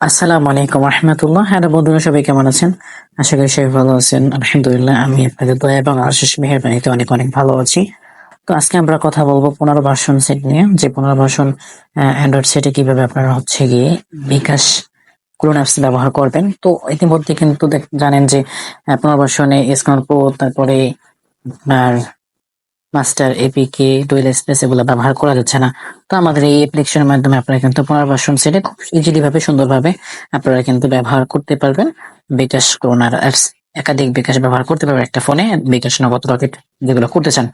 আসসালামু আলাইকুম রহমতুল্লাহ। হ্যাঁ বন্ধুরা সবাই কেমন আছেন? আশা করি সবাই ভালো আছেন। আলহামদুলিল্লাহ আমি আপনাদের দয়া এবং আশিস মেহরবানিতে অনেক অনেক ভালো আছি। তো আজকে আমরা কথা বলব পনেরো ভার্সন সেট নিয়ে যে পনেরো ভার্সন অ্যান্ড্রয়েড সেটে কীভাবে আপনারা হচ্ছে গিয়ে বিকাশ ক্লোন অ্যাপস ব্যবহার করবেন। তো ইতিমধ্যে কিন্তু জানেন যে আহ, পনেরো ভার্সনে স্কন প্রো তারপরে আপনার মাস্টার এপিকে ডুয়েল স্পেস এগুলো ব্যবহার করা যাচ্ছে না। তো আমাদের এই অ্যাপ্লিকেশনের মাধ্যমে আপনারা কিন্তু পুনর্বাসন সেটে খুব ইজিলি ভাবে সুন্দরভাবে আপনারা কিন্তু ব্যবহার করতে পারবেন। বিকাশ ক্রোনার অ্যাপস একাধিক বিকাশ ব্যবহার করতে পারবেন একটা ফোনে বিকাশ নগত রকেট যেগুলো করতে চান।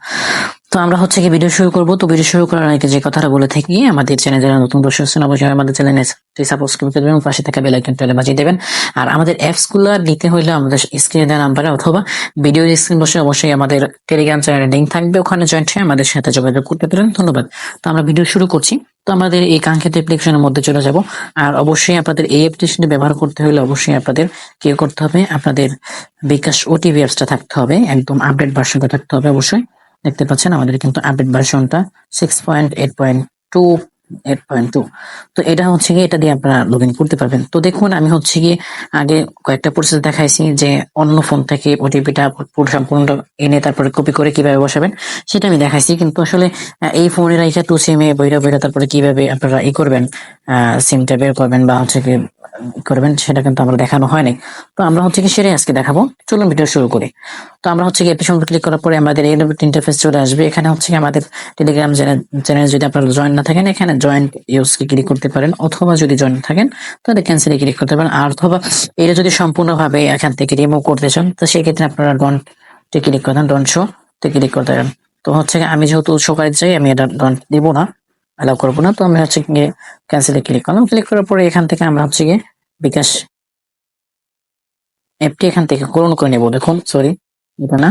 তো আমরা হচ্ছে কি ভিডিও শুরু করব। তো ভিডিও শুরু করার আগে যে কথাটা বলে থাকি, আমাদের চ্যানেল যারা নতুন দর্শক আছেন, অবশ্যই আমাদের চ্যানেলে সাবস্ক্রাইব করে দেবেন, পাশে থাকা বেল আইকন টেলে বাজিয়ে দেবেন। আর আমাদের অ্যাপসগুলো নিতে হলে আমাদের স্ক্রিনে দেওয়া নাম্বারে অথবা ভিডিও স্ক্রিন বসে অবশ্যই আমাদের টেলিগ্রাম চ্যানেলের লিঙ্ক থাকবে। ওখানে জয়েন্ট হয়ে আমাদের সাথে যোগাযোগ করতে পারেন। ধন্যবাদ। তো আমরা ভিডিও শুরু করছি। তো আমাদের এই কাঙ্ক্ষিত অ্যাপ্লিকেশনের মধ্যে চলে যাব। আর অবশ্যই আপনাদের এই অ্যাপ্লিকেশনটি ব্যবহার করতে হলে অবশ্যই আপনাদের কি করতে হবে? আপনাদের বিকাশ ওটিভি অ্যাপসটা থাকতে হবে, একদম আপডেট ভার্সনটা থাকতে হবে অবশ্যই। দেখতে পাচ্ছেন আমাদের কিন্তু আপডেট ভার্সনটা six point eight point two eight point two তো এটা হচ্ছে গিয়ে এটা দিয়ে আপনারা লগ ইন করতে পারবেন। তো দেখুন, আমি হচ্ছে গিয়ে আগে কয়েকটা প্রসেস দেখাইছি যে অন্য ফোন থেকে ওটিপিটা পুরো সম্পূর্ণটা এনে তারপরে কপি করে কীভাবে বসাবেন, সেটা আমি দেখাইছি। কিন্তু আসলে এই ফোনের এটা টু সিমে বইরা বইরা তারপরে কীভাবে আপনারা ই করবেন সিমটা বের করবেন বা হচ্ছে কি করবেন, সেটা কিন্তু আমরা দেখানো হয়নি। তো আমরা হচ্ছে কি সেটাই আজকে দেখাবো। চলুন ভিডিও শুরু করি। তো আমরা হচ্ছে কি এপিসোড ক্লিক করার পরে আমাদের এই ইন্টারফেস চলে আসবে। এখানে হচ্ছে আমাদের টেলিগ্রাম চ্যানেল যদি আপনারা জয়েন না থাকেন, এখানে জয়েন্ট ইউজকে ক্লিক করতে পারেন। অথবা যদি জয়েন থাকেন, তাহলে ক্যান্সেলে ক্লিক করতে পারেন। আর অথবা এটা যদি সম্পূর্ণভাবে এখান থেকে রিমুভ করতে চান, তো সেক্ষেত্রে আপনারা ডন্ট ক্লিক করতেন ডন শো তে ক্লিক করতে পারেন। তো হচ্ছে আমি যেহেতু সকালে চাই, আমি এটা ডন্ট দিব না। অ্যালাউ করব না। তো আমি হচ্ছে গিয়ে ক্যান্সেলে ক্লিক করলাম। ক্লিক করার পরে এখান থেকে আমরা হচ্ছে গিয়ে বিকাশ অ্যাপটি এখান থেকে করুন করে নেব। দেখুন সরি এটা না,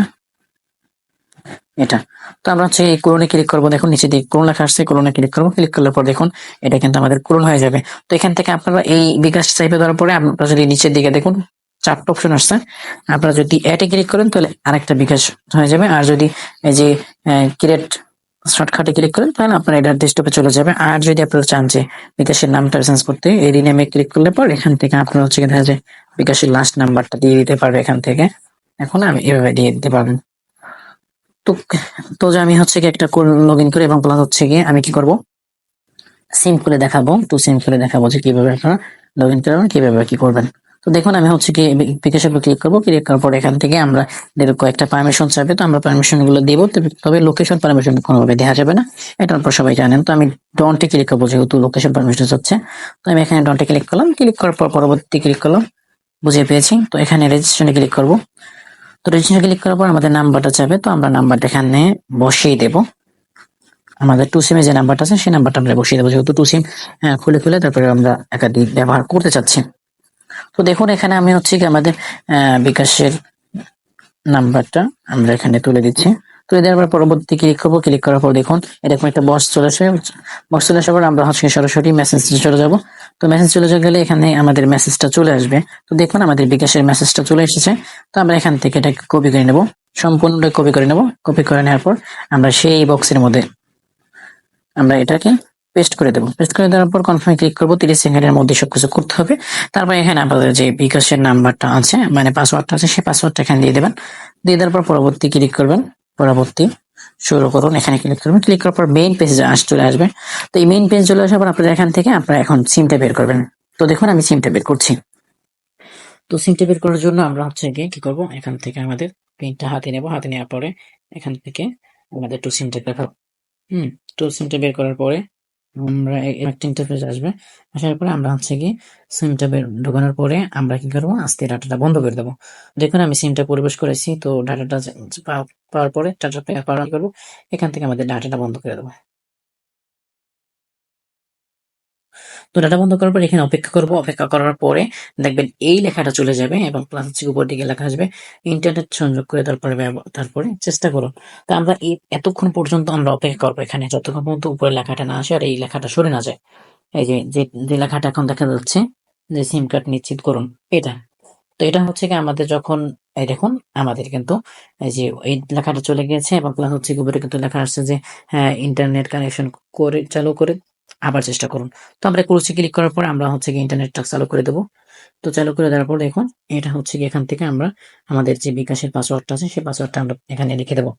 এটা। তো আমরা হচ্ছে এই ক্লোনে ক্লিক করব। দেখুন, নিচে দিকে ক্লোন লেখা আসছে ক্লোনে ক্লিক করব। ক্লিক করলে পর দেখুন, এটা কিন্তু আমাদের ক্লোন হয়ে যাবে। তো এখান থেকে আপনারা এই বিকাশ চাইপে দেওয়ার পরে আপনারা যদি নিচের দিকে দেখুন চারটা অপশন আসছে, আপনারা যদি এটে ক্লিক করেন, তাহলে আরেকটা বিকাশ হয়ে যাবে। আর যদি এই যে ক্রিয়েট শর্টকাটে ক্লিক করেন তাহলে আপনার এটা ডেস্কটপে চলে যাবে। আর যদি আপনারা চান যে বিকাশের নামটা চেঞ্জ করতে, এই রিনেমে ক্লিক করলে পর এখান থেকে আপনার হচ্ছে দেখা যায় বিকাশের লাস্ট নাম্বারটা দিয়ে দিতে পারবে এখান থেকে। এখন আমি এভাবে দিয়ে দিতে পারবেন তো তো যে আমি হচ্ছে কি একটা লগ ইন করি এবং প্লাস হচ্ছে গিয়ে আমি কি করব? সিম খুলে দেখাবো। তো সিম খুলে দেখাবো যে কীভাবে আপনারা লগ ইন করবেন, কীভাবে কি করবেন। তো দেখুন, আমি হচ্ছে কি উপর ক্লিক করব ক্লিক করার পর এখান থেকে আমরা কয়েকটা পারমিশন চাইবে তো আমরা পারমিশনগুলো দেবো তবে- লোকেশন পারমিশন কোনোভাবে দেওয়া যাবে না। এটা আপনারা সবাই জানেন, তো আমি ডনটে ক্লিক করব যেহেতু লোকেশন পারমিশন হচ্ছে। তো আমি এখানে ডন্টে ক্লিক করলাম ক্লিক করার পর পরবর্তী ক্লিক করলাম বুঝে পেয়েছি। তো এখানে রেজিস্ট্রেশনে ক্লিক করব। তো রেজিস্ট্রেশন ক্লিক করার পর আমাদের নাম্বারটা চাবে তো আমরা নাম্বারটা এখানে বসিয়ে দেব। আমাদের টু সিমে যে নাম্বারটা আছে, সেই নাম্বারটা আমরা বসিয়ে দেবো, যেহেতু টু সিম খুলে খুলে তারপরে আমরা একাধিক ব্যবহার করতে চাচ্ছি। তো দেখুন, এখানে আমি হচ্ছে কি আমাদের বিকাশের নাম্বারটা আমরা এখানে তুলে দিচ্ছি। তুলে দেওয়ার পর পরবর্তী ক্লিক করব ক্লিক করার পর দেখুন এরকম একটা বক্স চলে আসে। বক্স চলে আসার পর আমরা হচ্ছে সরাসরি মেসেজ চলে যাব। তো মেসেজ চলে যাওয়া গেলে এখানে আমাদের মেসেজটা চলে আসবে। তো দেখুন, আমাদের বিকাশের মেসেজটা চলে এসেছে। তো আমরা এখান থেকে এটাকে কপি করে নেব। সম্পূর্ণ কপি করে নেব। কপি করে নেওয়ার পর আমরা সেই বক্সের মধ্যে আমরা এটাকে পেস্ট করে দেবো। পেস্ট করে দেওয়ার পর কনফার্মে ক্লিক করব, তিরিশ সেকেন্ডের মধ্যে সবকিছু করতে হবে। তারপর এখানে আপনাদের যে বিকাশের নাম্বারটা আছে মানে পাসওয়ার্ডটা আছে, সেই পাসওয়ার্ডটা এখানে দিয়ে দেবেন। দিয়ে দেওয়ার পর পরবর্তী ক্লিক করবেন। পরবর্তী শুরু করুন, এখানে ক্লিক করবেন। ক্লিক করার পর মেইন পেজে আস চলে আসবে। তো এই মেইন পেজ চলে আসার পর আপনারা এখান থেকে আপনারা এখন সিমটা বের করবেন। তো দেখুন আমি সিমটা বের করছি। তো সিমটা বের করার জন্য আমরা হচ্ছে গিয়ে কি করব? এখান থেকে আমাদের পেনটা হাতে নেব। হাতে নেওয়ার পরে এখান থেকে আমাদের টু সিমটা করব হুম টু সিমটা বের করার পরে আমরা একটা ইন্টারফেস আসবে। আসার পরে আমরা হচ্ছে কি সিমটা ঢোকানোর পরে আমরা কি করব? আস্তে ডাটাটা বন্ধ করে দেবো। দেখুন, আমি সিমটা প্রবেশ করেছি, তো ডাটাটা পাওয়ার পরে ডাটা পাওয়ার করব? এখান থেকে আমাদের ডাটাটা বন্ধ করে দেবো। তো ডাটা বন্ধ করার পর এখানে অপেক্ষা করব। অপেক্ষা করার পরে দেখবেন এই লেখাটা চলে যাবে এবং প্লাস হচ্ছে উপর দিকে লেখা আসবে ইন্টারনেট সংযোগ করে তারপরে তারপরে চেষ্টা করুন। তো আমরা এই এতক্ষণ পর্যন্ত আমরা অপেক্ষা করব এখানে, যতক্ষণ পর্যন্ত উপরে লেখাটা না আসে আর এই লেখাটা সরে না যায়। এই যে যে লেখাটা এখন দেখা যাচ্ছে যে সিম কার্ড নিশ্চিত করুন, এটা। তো এটা হচ্ছে কি আমাদের যখন, এই দেখুন, আমাদের কিন্তু এই যে এই লেখাটা চলে গিয়েছে এবং প্লাস হচ্ছে উপরে কিন্তু লেখা আসছে যে হ্যাঁ ইন্টারনেট কানেকশন করে, চালু করে আবার চেষ্টা করুন। তো আমরা ক্রোশে ক্লিক করার পর আমরা হচ্ছে কি ইন্টারনেটটা চালু করে দেবো। তো চালু করে দেওয়ার পর দেখুন, এটা হচ্ছে কি এখান থেকে আমরা আমাদের যে বিকাশের পাসওয়ার্ডটা আছে, সেই পাসওয়ার্ডটা আমরা এখানে লিখে দেবো।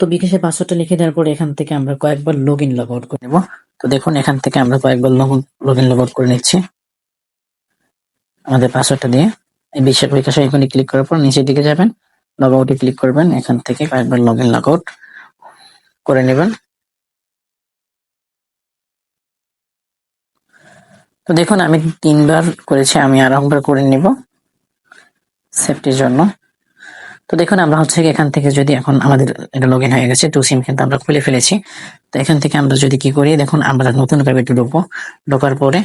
তো বিকাশের পাসওয়ার্ডটা লিখে দেওয়ার পর এখান থেকে আমরা কয়েকবার লগ ইন লগ আউট করে নেব তো দেখুন, এখান থেকে আমরা কয়েকবার লগ ইন লগ আউট করে নিচ্ছি। আমাদের পাসওয়ার্ডটা দিয়ে এই বিশেষ বিকাশ এখানে ক্লিক করার পর নিচের দিকে যাবেন লগ আউটে ক্লিক করবেন, এখান থেকে কয়েকবার লগ ইন লগ আউট করে নেবেন। তো দেখুন, আমি তিনবার করেছি, আমি আর একবার করে নিব সেফটির জন্য। তো দেখুন, আমরা হচ্ছে এখান থেকে যদি এখন আমাদের এটা লগ ইন হয়ে গেছে টু সিম কিন্তু আমরা খুলে ফেলেছি। তো এখান থেকে আমরা যদি কি করি, দেখুন, আমরা নতুন ভাবে একটু ঢুকবো। ঢোকার পরে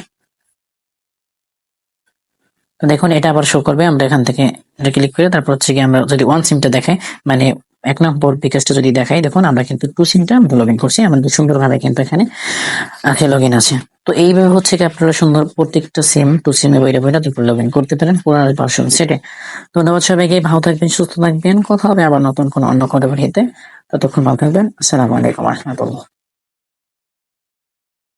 তো দেখুন, এটা আবার শো করবে। আমরা এখান থেকে এটা ক্লিক করে তারপর হচ্ছে কি আমরা যদি ওয়ান সিমটা দেখাই মানে এক নম্বর বিকাশটা যদি দেখাই, দেখুন, আমরা কিন্তু টু সিমটা আমরা লগ ইন করছি। আমাদের সুন্দরভাবে কিন্তু এখানে আখে লগ ইন আছে। তো এইভাবে হচ্ছে কি আপনারা সুন্দর প্রত্যেকটা সিম টু সিমে বইটা বইটা দুপুর লগ ইন করতে পারেন পুরানোর পার্সন সেটে ধন্যবাদ সবাইকে, ভালো থাকবেন, সুস্থ থাকবেন, কথা হবে আবার নতুন কোনো অন্য কোনো ভিডিওতে। ততক্ষণ ভালো থাকবেন, আসসালামু আলাইকুম, রহমতুল্লাহ।